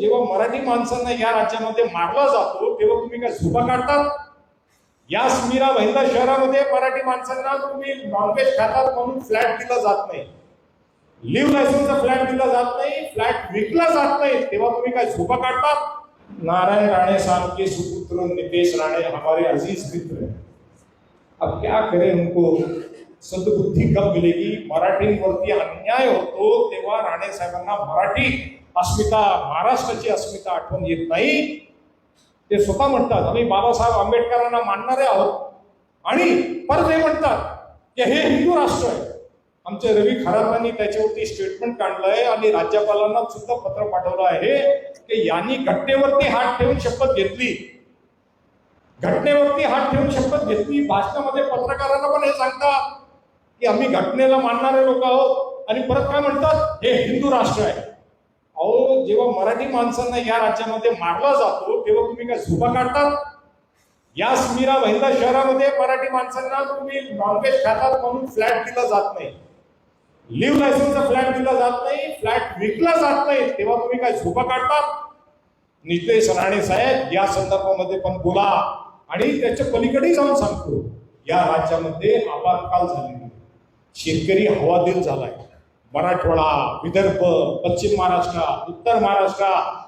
जेव्हा मराठी माणसांना या राज्यामध्ये मारला जातो तेव्हा तुम्ही काय झोपा काढतात? या स्मिरा भाईंदा शहरामध्ये मराठी माणसांना तुम्ही नॉनव्हेज खातात म्हणून फ्लॅट दिला जात नाही. लिव्ह लायसनचा फ्लॅट दिला जात नाही फ्लॅट विकला जात नाही. तेव्हा तुम्ही काय झोपा काढतात? नारायण राणे साहब के सुपुत्र नितेश राणे हमारे अजीज मित्र. हैं अब क्या करें उनको? सद्बुद्धी कब मिलेगी? मराठींवरती अन्याय होतो तेव्हा राणे साहेबांना मराठी अस्मिता महाराष्ट्राची अस्मिता आठवण येत नाही. ते स्वतः म्हणतात आम्ही बाबासाहेब आंबेडकरांना मानणारे आहोत. आणि परत हे म्हणतात की हे हिंदू राष्ट्र आहे. आमचे रवी खरातांनी त्याच्यावरती स्टेटमेंट काढलंय आणि राज्यपालांना सुद्धा पत्र पाठवलं आहे की यांनी घटनेवरती हात ठेवून शपथ घेतली. घटनेवरती हात ठेवून शपथ घेतली. भाषणामध्ये पत्रकारांना पण हे सांगतात की आम्ही घटनेला मानणारे लोक आहोत. आणि परत काय म्हणतात? हे हिंदू राष्ट्र आहे. अहो जेव्हा मराठी माणसांना या राज्यामध्ये मारला जातो तेव्हा तुम्ही काय झोपा काढतात? या स्मिरा महिला शहरामध्ये मराठी माणसांना तुम्ही नॉनव्हेज खातात म्हणून फ्लॅट दिला जात नाही. लिव्ह लायसन्सचा फ्लॅट दिला जात नाही फ्लॅट विकला जात नाही. तेव्हा तुम्ही काय झोपा काढतात? नितेश राणे साहेब या संदर्भामध्ये पण बोला. आणि त्याच्या पलीकडे जाऊन सांगतो. या राज्यामध्ये आपातकाल झालेला आहे. शेतकरी हवादिल झालाय. मराठवाडा विदर्भ पश्चिम महाराष्ट्र उत्तर महाराष्ट्र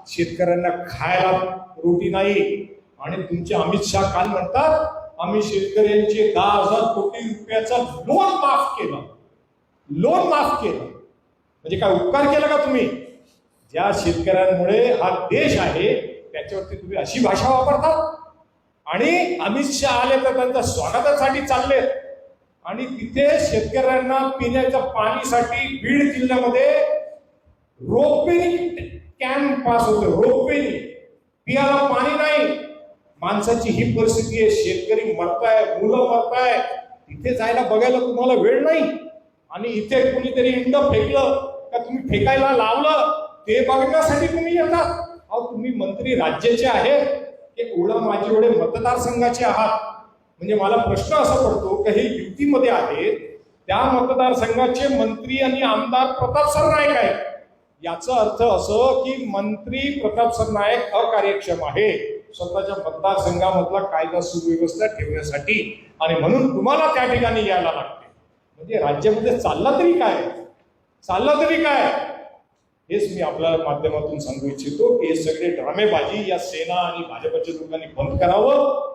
शेतकऱ्यांना खायला रोटी नाही. आणि तुमचे अमित शाह काल म्हणतात आम्ही शेतकऱ्यांचे दहा हजार कोटी रुपयाचं लोन माफ केलं. लोन माफ केलं. म्हणजे काय उपकार केला का तुम्ही? ज्या शेतकऱ्यांमुळे हा देश आहे त्याच्यावरती तुम्ही अशी भाषा वापरता आणि अमित शहा आले तर त्यांच्या स्वागतासाठी चालले आणि तिथे शेतकऱ्यांना पिण्याच्या पाणीसाठी बीड जिल्ह्यामध्ये रोपिंग कॅन पास होते. रोपिंग पियाला पाणी नाही. माणसाची ही परिस्थिती आहे. शेतकरी मरताय मुलं मरताय. तिथे जायला बघायला तुम्हाला वेळ नाही. आणि इथे कुणीतरी इंड फेकलं का तुम्ही फेकायला लावलं ते बघण्यासाठी तुम्ही येतात. अहो तुम्ही मंत्री राज्याचे आहेत. की ओळा माझे एवढे मतदारसंघाचे आहात. म्हणजे मला प्रश्न असा पडतो की हे युतीमध्ये आहे त्या मतदारसंघाचे मंत्री आणि आमदार प्रताप सरनाईक आहेत. याचा अर्थ असं की मंत्री प्रताप सरनाईक अकार्यक्षम आहे. स्वतःच्या मतदारसंघामधला कायदा सुव्यवस्था ठेवण्यासाठी. आणि म्हणून तुम्हाला त्या ठिकाणी यायला लागते. म्हणजे राज्यामध्ये चालला तरी काय? चालला तरी काय? हेच मी आपल्या माध्यमातून सांगू इच्छितो की हे सगळे ड्रामेबाजी या सेना आणि भाजपच्या लोकांनी बंद करावं.